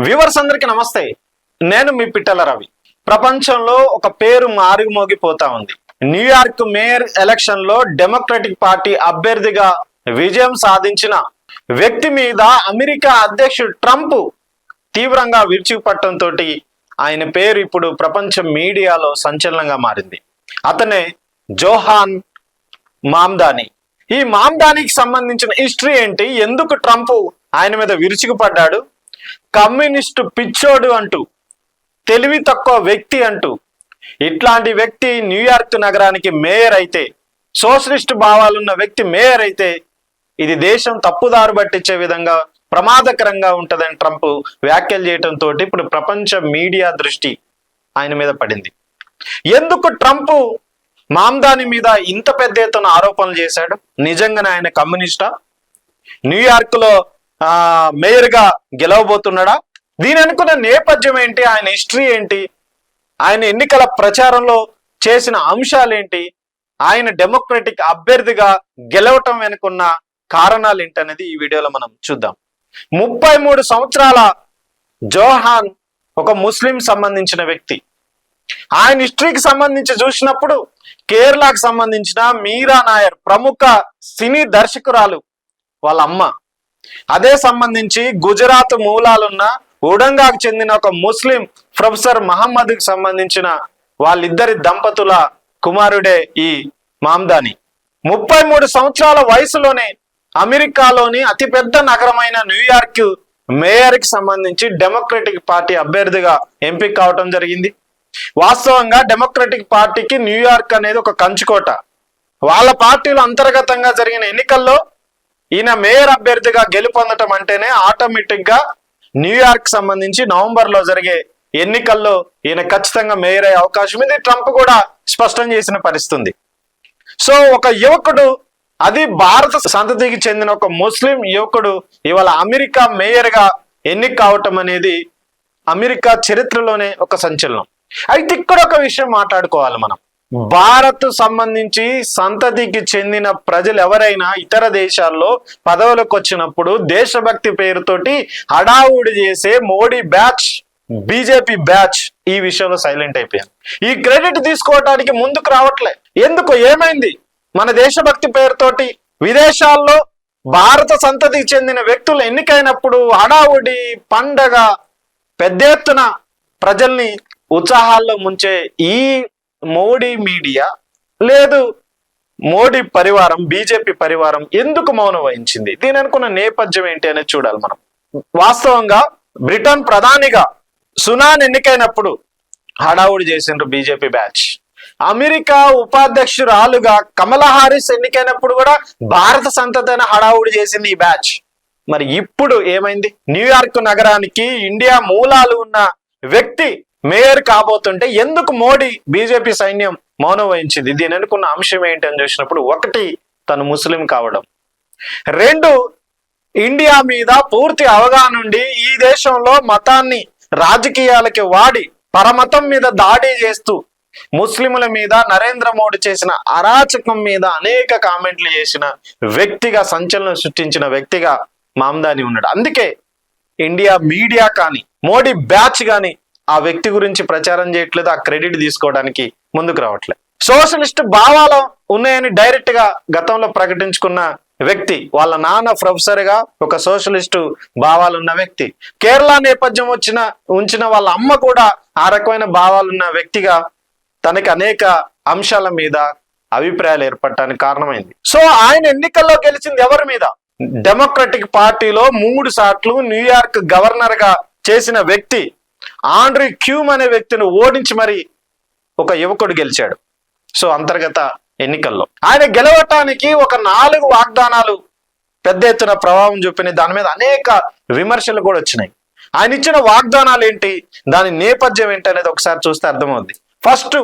Viewers అందరికి నమస్తే. నేను మీ పిట్టల రవి. ప్రపంచంలో ఒక పేరు మారుమోగిపోతా ఉంది. న్యూయార్క్ మేయర్ ఎలక్షన్లో డెమోక్రటిక్ పార్టీ అభ్యర్థిగా విజయం సాధించిన వ్యక్తి మీద అమెరికా అధ్యక్షుడు ట్రంప్ తీవ్రంగా విరుచుకుపట్టడంతో ఆయన పేరు ఇప్పుడు ప్రపంచ మీడియాలో సంచలనంగా మారింది. అతనే జోహాన్ మామ్దాని. ఈ మామ్దానికి సంబంధించిన హిస్టరీ ఏంటి? ఎందుకు ట్రంప్ ఆయన మీద విరుచుకుపడ్డాడు? కమ్యూనిస్టు పిచ్చోడు అంటూ తెలివి తక్కువ వ్యక్తి అంటూ ఇట్లాంటి వ్యక్తి న్యూయార్క్ నగరానికి మేయర్ అయితే సోషలిస్ట్ భావాలున్న వ్యక్తి మేయర్ అయితే ఇది దేశం తప్పుదారు పట్టించే విధంగా ప్రమాదకరంగా ఉంటుందని ట్రంప్ వ్యాఖ్యలు చేయడంతో ఇప్పుడు ప్రపంచ మీడియా దృష్టి ఆయన మీద పడింది. ఎందుకు ట్రంప్ మామ్దాని మీద ఇంత పెద్ద ఎత్తున ఆరోపణలు చేశాడు? నిజంగానే ఆయన కమ్యూనిస్టా? న్యూయార్క్లో ఆ మేయర్గా గెలవబోతున్నాడా? దీని అనుకున్న నేపథ్యం ఏంటి? ఆయన హిస్టరీ ఏంటి? ఆయన ఎన్నికల ప్రచారంలో చేసిన అంశాలేంటి? ఆయన డెమోక్రటిక్ అభ్యర్థిగా గెలవటం వెనుకున్న కారణాలు ఏంటనేది ఈ వీడియోలో మనం చూద్దాం. ముప్పై మూడు సంవత్సరాల జోహాన్ ఒక ముస్లిం సంబంధించిన వ్యక్తి. ఆయన హిస్టరీకి సంబంధించి చూసినప్పుడు కేరళకు సంబంధించిన మీరా నాయర్ ప్రముఖ సినీ దర్శకురాలు వాళ్ళ అమ్మ. అదే సంబంధించి గుజరాత్ మూలాలున్న ఉడంగాకు చెందిన ఒక ముస్లిం ప్రొఫెసర్ మహమ్మద్కి సంబంధించిన వాళ్ళిద్దరి దంపతుల కుమారుడే ఈ మామ్దాని. ముప్పై మూడు సంవత్సరాల వయసులోనే అమెరికాలోని అతిపెద్ద నగరమైన న్యూయార్క్ మేయర్కి సంబంధించి డెమోక్రటిక్ పార్టీ అభ్యర్థిగా ఎంపిక కావటం జరిగింది. వాస్తవంగా డెమోక్రటిక్ పార్టీకి న్యూయార్క్ అనేది ఒక కంచుకోట. వాళ్ళ పార్టీలో అంతర్గతంగా జరిగిన ఎన్నికల్లో ఈయన మేయర్ అభ్యర్థిగా గెలుపొందటం అంటేనే ఆటోమేటిక్గా న్యూయార్క్ సంబంధించి నవంబర్లో జరిగే ఎన్నికల్లో ఈయన ఖచ్చితంగా మేయర్ అయ్యే అవకాశం ఇది ట్రంప్ కూడా స్పష్టం చేసిన పరిస్థితుంది. సో ఒక యువకుడు అది భారత సంతతికి చెందిన ఒక ముస్లిం యువకుడు ఇవాళ అమెరికా మేయర్గా ఎన్నిక కావటం అనేది అమెరికా చరిత్రలోనే ఒక సంచలనం. అయితే ఇక్కడ ఒక విషయం మాట్లాడుకోవాలి మనం. భారత్ సంబంధించి సంతతికి చెందిన ప్రజలు ఎవరైనా ఇతర దేశాల్లో పదవులకు వచ్చినప్పుడు దేశభక్తి పేరుతోటి హడావుడి చేసే మోడీ బ్యాచ్ బీజేపీ బ్యాచ్ ఈ విషయంలో సైలెంట్ అయిపోయారు. ఈ క్రెడిట్ తీసుకోవడానికి ముందుకు రావట్లే. ఎందుకు? ఏమైంది? మన దేశభక్తి పేరుతోటి విదేశాల్లో భారత సంతతికి చెందిన వ్యక్తులు ఎన్నికైనప్పుడు హడావుడి పండగ పెద్ద ఎత్తున ప్రజల్ని ఉత్సాహాల్లో ముంచే ఈ మోడీ మీడియా లేదు. మోడీ పరివారం బీజేపీ పరివారం ఎందుకు మౌనం వహించింది? దీని అనుకున్న నేపథ్యం ఏంటి అనేది చూడాలి మనం. వాస్తవంగా బ్రిటన్ ప్రధానిగా సునాన్ ఎన్నికైనప్పుడు హడావుడి చేసిండ్రు బీజేపీ బ్యాచ్. అమెరికా ఉపాధ్యక్షురాలుగా కమలా హారిస్ ఎన్నికైనప్పుడు కూడా భారత సంతతైన హడావుడి చేసింది ఈ బ్యాచ్. మరి ఇప్పుడు ఏమైంది? న్యూయార్క్ నగరానికి ఇండియా మూలాలు ఉన్న వ్యక్తి మేయర్ కాబోతుంటే ఎందుకు మోడీ బీజేపీ సైన్యం మౌనం వహించింది? దీని అనుకున్న అంశం ఏంటి అని చూసినప్పుడు ఒకటి తను ముస్లిం కావడం. రెండు ఇండియా మీద పూర్తి అవగాహన ఉండి ఈ దేశంలో మతాన్ని రాజకీయాలకి వాడి పరమతం మీద దాడి చేస్తూ ముస్లింల మీద నరేంద్ర మోడీ చేసిన అరాచకం మీద అనేక కామెంట్లు చేసిన వ్యక్తిగా సంచలనం సృష్టించిన వ్యక్తిగా మామ్దాని ఉన్నాడు. అందుకే ఇండియా మీడియా కానీ మోడీ బ్యాచ్ కానీ ఆ వ్యక్తి గురించి ప్రచారం చేయట్లేదు ఆ క్రెడిట్ తీసుకోవడానికి ముందుకు రావట్లేదు సోషలిస్ట్ భావాలు ఉన్నాయని డైరెక్ట్గా గతంలో ప్రకటించుకున్న వ్యక్తి వాళ్ళ నాన్న ప్రొఫెసర్గా ఒక సోషలిస్టు భావాలున్న వ్యక్తి. కేరళ నేపథ్యం వచ్చిన ఉంచిన వాళ్ళ అమ్మ కూడా ఆ రకమైన భావాలున్న వ్యక్తిగా తనకి అనేక అంశాల మీద అభిప్రాయాలు ఏర్పడటానికి కారణమైంది. సో ఆయన ఎన్నికల్లో గెలిచింది ఎవరి మీద? డెమోక్రటిక్ పార్టీలో మూడు సార్లు న్యూయార్క్ గవర్నర్గా చేసిన వ్యక్తి ఆండ్రీ క్యూమ్ అనే వ్యక్తిని ఓడించి మరి ఒక యువకుడు గెలిచాడు. సో అంతర్గత ఎన్నికల్లో ఆయన గెలవటానికి ఒక నాలుగు వాగ్దానాలు పెద్ద ఎత్తున ప్రభావం చూపినాయి. దాని మీద అనేక విమర్శలు కూడా వచ్చినాయి. ఆయన ఇచ్చిన వాగ్దానాలు ఏంటి? దాని నేపథ్యం ఏంటి అనేది ఒకసారి చూస్తే అర్థమవుద్ది. ఫస్ట్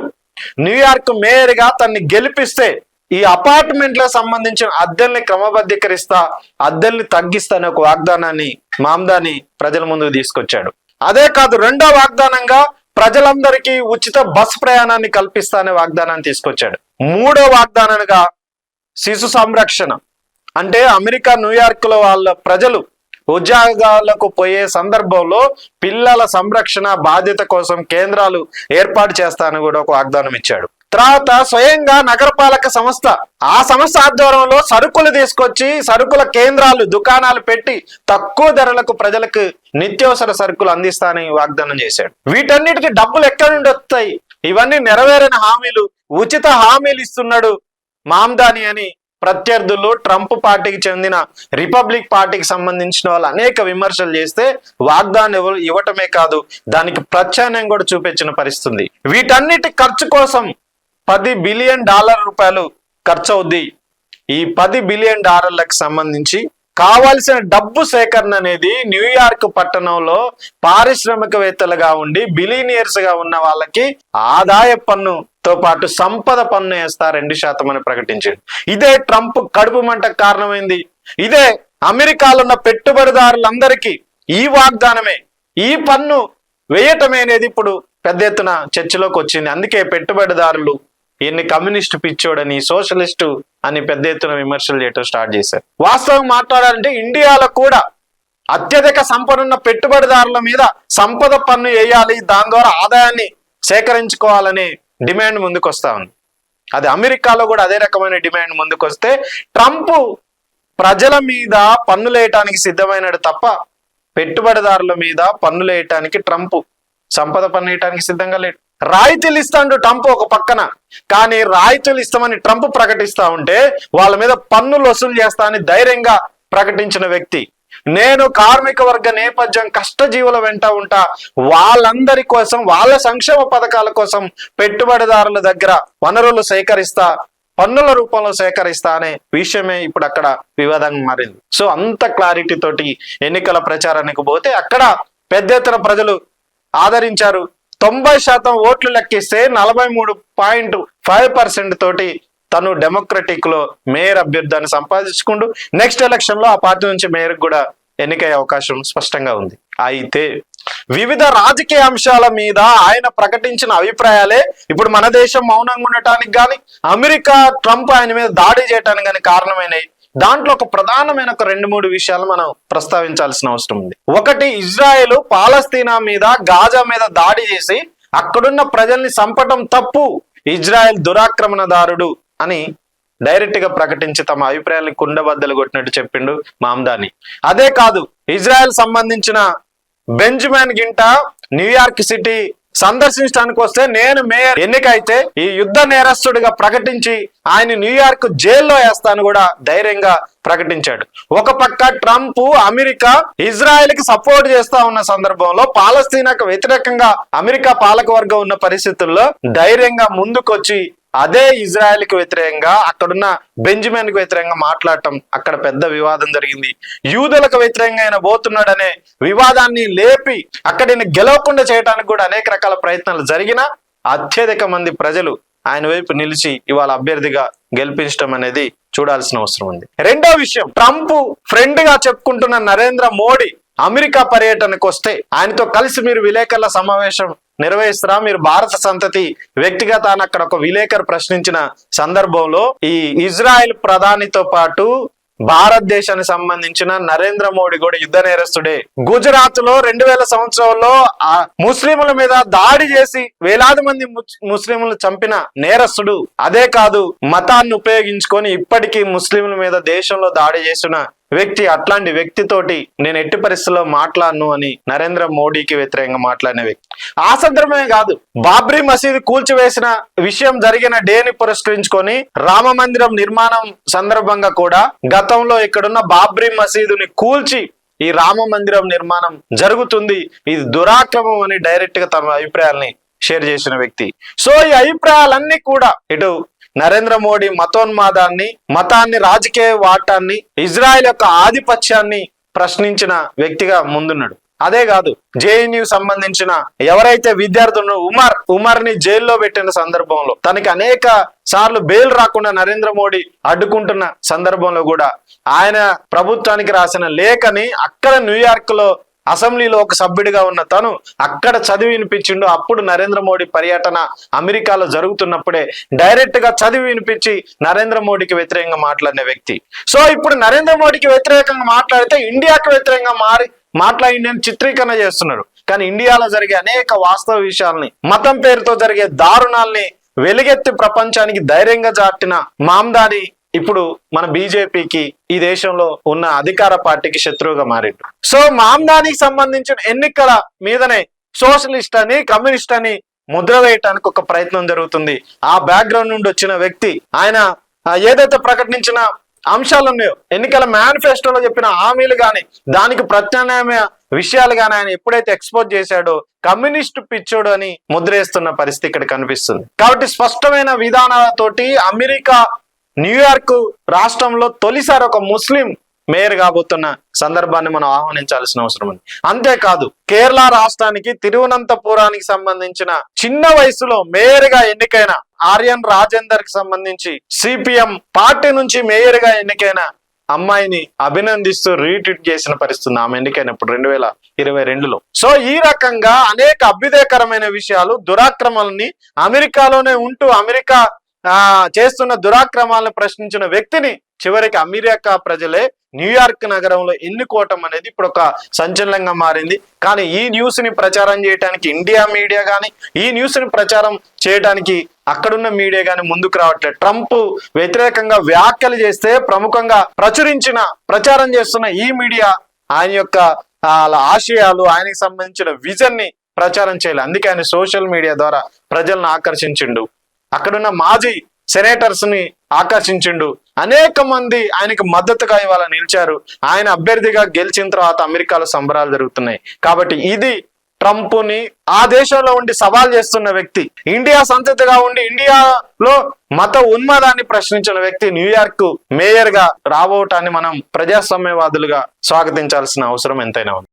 న్యూయార్క్ మేయర్గా తన్ని గెలిపిస్తే ఈ అపార్ట్మెంట్లకు సంబంధించిన అద్దెల్ని క్రమబద్ధీకరిస్తా అద్దెల్ని తగ్గిస్తా అనే ఒక వాగ్దానాన్ని మామ్దాని ప్రజల ముందుకు తీసుకొచ్చాడు. అదే కాదు రెండో వాగ్దానంగా ప్రజలందరికీ ఉచిత బస్ ప్రయాణాన్ని కల్పిస్తానే వాగ్దానాన్ని తీసుకొచ్చాడు. మూడో వాగ్దానంగా శిశు సంరక్షణ. అంటే అమెరికా న్యూయార్క్లో వాళ్ళ ప్రజలు ఉద్యోగాలకు పోయే సందర్భంలో పిల్లల సంరక్షణ బాధ్యత కోసం కేంద్రాలు ఏర్పాటు చేస్తానని కూడా ఒక వాగ్దానం ఇచ్చాడు. తర్వాత స్వయంగా నగరపాలక సంస్థ ఆ సంస్థ ఆధ్వర్యంలో సరుకులు తీసుకొచ్చి సరుకుల కేంద్రాలు దుకాణాలు పెట్టి తక్కువ ధరలకు ప్రజలకు నిత్యావసర సరుకులు అందిస్తానని వాగ్దానం చేశాడు. వీటన్నిటికి డబ్బులు ఎక్కడి నుండి వస్తాయి? ఇవన్నీ నెరవేరిన హామీలు ఉచిత హామీలు ఇస్తున్నాడు మామ్దాని అని ప్రత్యర్థులు ట్రంప్ పార్టీకి చెందిన రిపబ్లిక్ పార్టీకి సంబంధించిన వాళ్ళు అనేక విమర్శలు చేస్తే వాగ్దానం ఇవ్వటమే కాదు దానికి ప్రత్యామ్నాయం కూడా చూపించిన పరిస్థితుంది. వీటన్నిటి ఖర్చు కోసం పది బిలియన్ డాలర్ రూపాయలు ఖర్చు అవుద్ది ఈ పది బిలియన్ డాలర్లకు సంబంధించి కావాల్సిన డబ్బు సేకరణ అనేది న్యూయార్క్ పట్టణంలో పారిశ్రామికవేత్తలుగా ఉండి బిలీనియర్స్గా ఉన్న వాళ్ళకి ఆదాయ పన్నుతో పాటు సంపద పన్ను వేస్తా రెండు శాతం అని ప్రకటించాడు ఇదే ట్రంప్ కడుపు మంటకు కారణమైంది. ఇదే అమెరికాలో ఉన్న పెట్టుబడిదారులందరికీ ఈ వాగ్దానమే. ఈ పన్ను వేయటమే అనేది ఇప్పుడు పెద్ద ఎత్తున చర్చలోకి వచ్చింది. అందుకే పెట్టుబడిదారులు ఎన్ని కమ్యూనిస్ట్ పిచ్చోడని సోషలిస్టు అని పెద్ద ఎత్తున విమర్శలు చేయటం స్టార్ట్ చేశారు. వాస్తవం మాట్లాడాలంటే ఇండియాలో కూడా అత్యధిక సంపద ఉన్న పెట్టుబడిదారుల మీద సంపద పన్ను వేయాలి దాని ద్వారా ఆదాయాన్ని సేకరించుకోవాలనే డిమాండ్ ముందుకు వస్తా ఉంది. అది అమెరికాలో కూడా అదే రకమైన డిమాండ్ ముందుకు వస్తే ట్రంప్ ప్రజల మీద పన్నులు వేయటానికి సిద్ధమైనడు తప్ప పెట్టుబడిదారుల మీద పన్నులు వేయటానికి ట్రంప్ సంపద పన్నేయటానికి సిద్ధంగా లేడు. రాయితీలు ఇస్తాడు ట్రంప్ ఒక పక్కన. కానీ రాయితీలు ఇస్తామని ట్రంప్ ప్రకటిస్తా ఉంటే వాళ్ళ మీద పన్నులు వసూలు చేస్తా అని ధైర్యంగా ప్రకటించిన వ్యక్తి. నేను కార్మిక వర్గ నేపథ్యం కష్టజీవుల వెంట ఉంటా. వాళ్ళందరి కోసం వాళ్ళ సంక్షేమ పథకాల కోసం పెట్టుబడిదారుల దగ్గర వనరులు సేకరిస్తా పన్నుల రూపంలో సేకరిస్తా అనే విషయమే ఇప్పుడు అక్కడ వివాదంగా మారింది. సో అంత క్లారిటీ తోటి ఎన్నికల ప్రచారానికి పోతే అక్కడ పెద్ద ఎత్తున ప్రజలు ఆదరించారు. తొంభై శాతం ఓట్లు లెక్కిస్తే నలభై మూడు పాయింట్ ఫైవ్ పర్సెంట్ తోటి తను డెమోక్రటిక్లో మేయర్ అభ్యర్థాన్ని సంపాదించుకుంటూ నెక్స్ట్ ఎలక్షన్లో ఆ పార్టీ నుంచి మేయర్ కూడా ఎన్నికయ్యే అవకాశం స్పష్టంగా ఉంది. అయితే వివిధ రాజకీయ అంశాల మీద ఆయన ప్రకటించిన అభిప్రాయాలే ఇప్పుడు మన దేశం మౌనంగా ఉండటానికి గాని అమెరికా ట్రంప్ ఆయన మీద దాడి చేయటానికి గాని కారణమైనవి దాంట్లో ఒక ప్రధానమైన ఒక రెండు మూడు విషయాలు మనం ప్రస్తావించాల్సిన అవసరం ఉంది. ఒకటి ఇజ్రాయెల్ పాలస్తీనా మీద గాజా మీద దాడి చేసి అక్కడున్న ప్రజల్ని చంపటం తప్పు. ఇజ్రాయెల్ దురాక్రమణదారుడు అని డైరెక్ట్గా ప్రకటించి తమ అభిప్రాయాన్ని కుండబద్దలు కొట్టినట్టు చెప్పిండు మామ్దాని. అదే కాదు ఇజ్రాయెల్ సంబంధించిన బెంజమిన్ గింట న్యూయార్క్ సిటీ సందర్శించడానికి వస్తే నేను మేయర్ ఎన్నికైతే ఈ యుద్ధ నేరస్తుడిగా ప్రకటించి ఆయన న్యూయార్క్ జైల్లో వేస్తాను కూడా ధైర్యంగా ప్రకటించాడు. ఒక పక్క ట్రంప్ అమెరికా ఇజ్రాయెల్కి సపోర్ట్ చేస్తా ఉన్న సందర్భంలో పాలస్తీనాకు వ్యతిరేకంగా అమెరికా పాలకవర్గం ఉన్న పరిస్థితుల్లో ధైర్యంగా ముందుకొచ్చి అదే ఇజ్రాయెల్కి వ్యతిరేకంగా అక్కడున్న బెంజమిన్కి వ్యతిరేకంగా మాట్లాడటం అక్కడ పెద్ద వివాదం జరిగింది. యూదులకు వ్యతిరేకంగా ఆయన పోతున్నాడనే వివాదాన్ని లేపి అక్కడిని గెలవకుండా చేయడానికి కూడా అనేక రకాల ప్రయత్నాలు జరిగినా అత్యధిక మంది ప్రజలు ఆయన వైపు నిలిచి ఇవాళ అభ్యర్థిగా గెలిపించడం అనేది చూడాల్సిన అవసరం ఉంది. రెండో విషయం ట్రంప్ ఫ్రెండ్గా చెప్పుకుంటున్న నరేంద్ర మోడీ అమెరికా పర్యటనకు వస్తే ఆయనతో కలిసి మీరు విలేకరుల సమావేశం నిర్వహిస్తారా మీరు భారత సంతతి వ్యక్తిగత అని అక్కడ ఒక విలేకరు ప్రశ్నించిన సందర్భంలో ఈ ఇజ్రాయెల్ ప్రధానితో పాటు భారతదేశానికి సంబంధించిన నరేంద్ర మోడీ కూడా యుద్ధ నేరస్తుడే. గుజరాత్లో రెండు వేల సంవత్సరంలో ఆ ముస్లింల మీద దాడి చేసి వేలాది మంది ముస్లింలు చంపిన నేరస్తుడు. అదే కాదు మతాన్ని ఉపయోగించుకొని ఇప్పటికీ ముస్లింల మీద దేశంలో దాడి చేసిన వ్యక్తి అట్లాంటి వ్యక్తితోటి నేను ఎట్టి పరిస్థితుల్లో మాట్లాడను అని నరేంద్ర మోడీకి వ్యతిరేకంగా మాట్లాడిన వ్యక్తి. ఆ సందర్భమే కాదు బాబ్రీ మసీదు కూల్చివేసిన విషయం జరిగిన డేని పురస్కరించుకొని రామ మందిరం నిర్మాణం సందర్భంగా కూడా గతంలో ఇక్కడున్న బాబ్రీ మసీదుని కూల్చి ఈ రామ మందిరం నిర్మాణం జరుగుతుంది. ఇది దురాక్రమం అని డైరెక్ట్గా తమ అభిప్రాయాల్ని షేర్ చేసిన వ్యక్తి. సో ఈ అభిప్రాయాలన్నీ కూడా ఇటు నరేంద్ర మోడీ మతోన్మాదాన్ని మతాన్ని రాజకీయ వాటాన్ని ఇజ్రాయెల్ యొక్క ఆధిపత్యాన్ని ప్రశ్నించిన వ్యక్తిగా ముందున్నాడు. అదే కాదు జేఎన్యు సంబంధించిన ఎవరైతే విద్యార్థులు ఉమర్ ఉమర్ని జైల్లో పెట్టిన సందర్భంలో తనకి అనేక సార్లు బెయిల్ రాకుండా నరేంద్ర మోడీ అడ్డుకుంటున్న సందర్భంలో కూడా ఆయన ప్రభుత్వానికి రాసిన లేఖని అక్కడ న్యూయార్క్లో అసెంబ్లీలో ఒక సభ్యుడిగా ఉన్న తను అక్కడ చదివి వినిపించిండు. అప్పుడు నరేంద్ర మోడీ పర్యటన అమెరికాలో జరుగుతున్నప్పుడే డైరెక్ట్గా చదివి వినిపించి నరేంద్ర మోడీకి వ్యతిరేకంగా మాట్లాడిన వ్యక్తి. సో ఇప్పుడు నరేంద్ర మోడీకి వ్యతిరేకంగా మాట్లాడితే ఇండియాకి వ్యతిరేకంగా మారి మాట్లాడి చిత్రీకరణ చేస్తున్నారు. కానీ ఇండియాలో జరిగే అనేక వాస్తవ విషయాల్ని మతం పేరుతో జరిగే దారుణాల్ని వెలుగెత్తి ప్రపంచానికి ధైర్యంగా చాటిన మామ్దాని ఇప్పుడు మన బీజేపీకి ఈ దేశంలో ఉన్న అధికార పార్టీకి శత్రువుగా మారిండు. సో మామ్దానికి సంబంధించిన ఎన్నికల మీదనే సోషలిస్ట్ అని కమ్యూనిస్ట్ అని ముద్ర వేయటానికి ఒక ప్రయత్నం జరుగుతుంది. ఆ బ్యాక్గ్రౌండ్ నుండి వచ్చిన వ్యక్తి ఆయన ఏదైతే ప్రకటించిన అంశాలు ఉన్నాయో ఎన్నికల మేనిఫెస్టోలో చెప్పిన హామీలు కానీ దానికి ప్రత్యామ్నాయ విషయాలు కానీ ఆయన ఎప్పుడైతే ఎక్స్పోజ్ చేశాడో కమ్యూనిస్ట్ పిచ్చోడు అని ముద్రేస్తున్న పరిస్థితి ఇక్కడ కనిపిస్తుంది. కాబట్టి స్పష్టమైన విధానాలతోటి అమెరికా న్యూయార్క్ రాష్ట్రంలో తొలిసారి ఒక ముస్లిం మేయర్ కాబోతున్న సందర్భాన్ని మనం ఆహ్వానించాల్సిన అవసరం ఉంది. అంతేకాదు కేరళ రాష్ట్రానికి తిరువనంతపురానికి సంబంధించిన చిన్న వయసులో మేయర్గా ఎన్నికైన ఆర్యన్ రాజేందర్కి సంబంధించి సిపిఎం పార్టీ నుంచి మేయర్గా ఎన్నికైన అమ్మాయిని అభినందిస్తూ రీట్వీట్ చేసిన పరిస్థితి ఆమె ఎన్నికైనప్పుడు రెండు వేల ఇరవై రెండులో. సో ఈ రకంగా అనేక అభ్యుదయకరమైన విషయాలు దురాక్రమాలని అమెరికాలోనే ఉంటూ అమెరికా ఆ చేస్తున్న దురాక్రమాలను ప్రశ్నించిన వ్యక్తిని చివరికి అమెరికా ప్రజలే న్యూయార్క్ నగరంలో ఎన్నుకోవటం అనేది ఇప్పుడు ఒక సంచలనంగా మారింది. కానీ ఈ న్యూస్ని ప్రచారం చేయడానికి ఇండియా మీడియా కానీ ఈ న్యూస్ని ప్రచారం చేయడానికి అక్కడున్న మీడియా కానీ ముందుకు రావట్లేదు. ట్రంప్ వ్యతిరేకంగా వ్యాఖ్యలు చేస్తే ప్రముఖంగా ప్రచురించిన ప్రచారం చేస్తున్న ఈ మీడియా ఆయన యొక్క ఆశయాలు ఆయనకి సంబంధించిన విజన్ని ప్రచారం చేయాలి. అందుకే ఆయన సోషల్ మీడియా ద్వారా ప్రజలను ఆకర్షించిండు. అక్కడున్న మాజీ సెనేటర్స్ని ఆకర్షించిండు. అనేక మంది ఆయనకు మద్దతుగా ఇవాళ నిలిచారు. ఆయన అభ్యర్థిగా గెలిచిన తర్వాత అమెరికాలో సంబరాలు జరుగుతున్నాయి. కాబట్టి ఇది ట్రంప్ని ఆ దేశంలో ఉండి సవాల్ చేస్తున్న వ్యక్తి ఇండియా సంతతిగా ఉండి ఇండియాలో మత ఉన్మాదాన్ని ప్రశ్నించిన వ్యక్తి న్యూయార్క్ మేయర్గా రాబోటాన్ని మనం ప్రజాస్వామ్యవాదులుగా స్వాగతించాల్సిన అవసరం ఎంతైనా ఉంది.